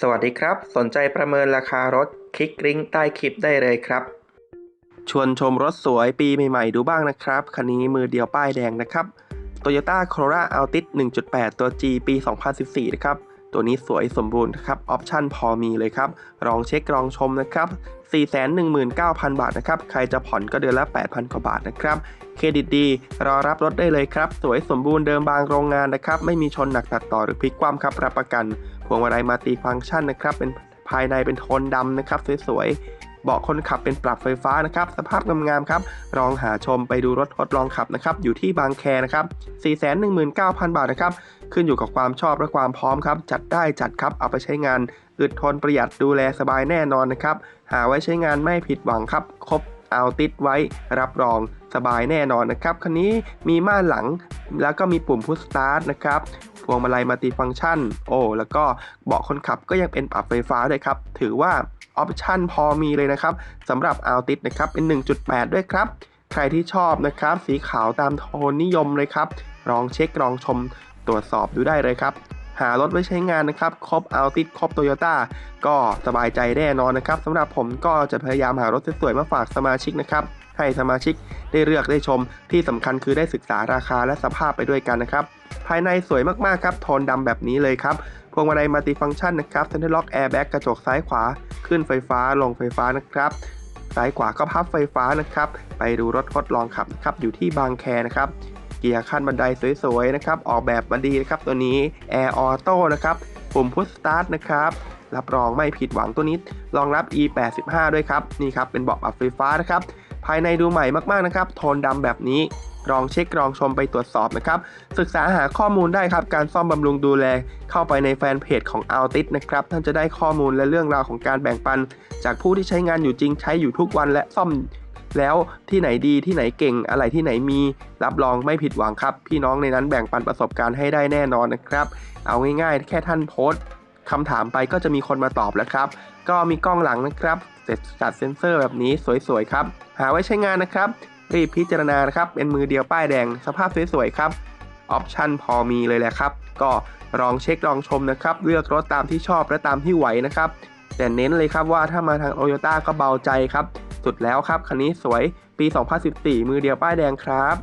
สวัสดีครับ สนใจประเมินราคารถคลิกลิงก์ใต้คลิปได้เลยครับ ชวนชมรถสวยปีใหม่ๆดูบ้างนะครับ คันนี้มือเดียวป้ายแดงนะครับ Toyota Corolla Altis 1.8 ตัว G ปี 2014 นะครับ ตัวนี้สวยสมบูรณ์ครับออปชั่นพอมีเลยครับลองเช็คลองชมนะครับ419,000 บาทนะครับ ใครจะผ่อนก็เดือนละ 8,000 กว่าบาทนะครับ เครดิตดี รอรับรถได้เลยครับ สวยสมบูรณ์เดิมบางโรงงานนะครับ ไม่มีชนหนักตัดต่อหรือพลิกคว่ำครับ รับประกัน พวงมาลัยมัลติฟังก์ชันนะครับ เป็นภายในเป็นโทนดำนะครับ สวยๆ เบาะคนขับเป็นปรับไฟฟ้านะครับ สภาพงามๆครับ ลองหาชมไปดูรถทดลองขับนะครับ อยู่ที่บางแคนะครับ 419,000 บาทนะครับ ขึ้นอยู่กับความชอบและความพร้อมครับ จัดได้จัดครับ เอาไปใช้งานอึดทนประหยัดดูแลสบายแน่นอนนะครับ หาไว้ใช้งานไม่ผิดหวังครับ ครบเอาติดไว้รับรองสบายแน่นอนนะครับ คันนี้มีม่านหลังแล้วก็มีปุ่มพุชสตาร์ทนะครับพวงมาลัยมัลติฟังก์ชัน โอ้แล้วก็เบาะคนขับก็ยังเป็นปรับไฟฟ้าด้วยครับ ถือว่าออปชั่นพอมีเลยนะครับสำหรับเอาติดนะครับเป็น 1.8 ด้วยครับ ใครที่ชอบนะครับ สีขาวตามโทนนิยมเลยครับลองเช็คลองชม ตรวจสอบดูได้เลยครับ หารถไว้ใช้งานนะครับครบเอาติดครบโตโยต้าก็สบายใจแน่นอนนะครับสำหรับผมก็จะพยายามหารถสวยๆมาฝากสมาชิกนะครับให้สมาชิกได้เลือกได้ชม ที่สำคัญคือได้ศึกษาราคาและสภาพไปด้วยกันนะครับ ภายในสวยมากๆครับโทนดำแบบนี้เลยครับพวงมาลัยมัลติฟังก์ชันนะครับเซ็นทรัลล็อกแอร์แบ็กกระจกซ้ายขวา ขึ้นไฟฟ้าลงไฟฟ้านะครับซ้ายขวาก็พับไฟฟ้านะครับ ไปดูรถทดลองขับนะครับอยู่ที่บางแคนะครับ เกียร์ขั้นบันไดสวยๆนะครับออกแบบมาดีนะครับตัวนี้แอร์ออโต้นะครับปุ่มพุชสตาร์ทนะครับรับรองไม่ผิดหวังตัวนี้รองรับ e85 ด้วยครับนี่ครับเป็นเบาะปรับไฟฟ้านะครับภายในดูใหม่มากๆนะครับโทนดำแบบนี้ลองเช็คลองชมไปตรวจสอบนะครับ ศึกษาหาข้อมูลได้ครับ การซ่อมบำรุงดูแล เข้าไปในแฟนเพจของ Altis นะครับ ท่านจะได้ข้อมูลและเรื่องราวของการแบ่งปัน จากผู้ที่ใช้งานอยู่จริงใช้อยู่ทุกวันและซ่อม แล้วที่ไหนดีที่ไหนเก่งอะไรที่ไหนมี รับรองไม่ผิดหวังครับ พี่น้องในนั้นแบ่งปันประสบการณ์ให้ได้แน่นอนนะครับ เอาง่ายๆ แค่ท่านโพสต์คำถามไปก็จะมีคนมาตอบแล้วครับ ก็มีกล้องหลังนะครับเสร็จจัดเซ็นเซอร์แบบนี้สวยๆครับ หาไว้ใช้งานนะครับรีบพิจารณานะครับเป็นมือเดียวป้ายแดงสภาพสวยๆครับออปชันพอมีเลยแหละครับ ก็ลองเช็คลองชมนะครับ เลือกรถตามที่ชอบและตามที่ไหวนะครับ แต่เน้นเลยครับว่าถ้ามาทางโตโยต้าก็เบาใจครับ สุดแล้วครับ คันนี้สวยปี 2014 มือเดียวป้ายแดงครับ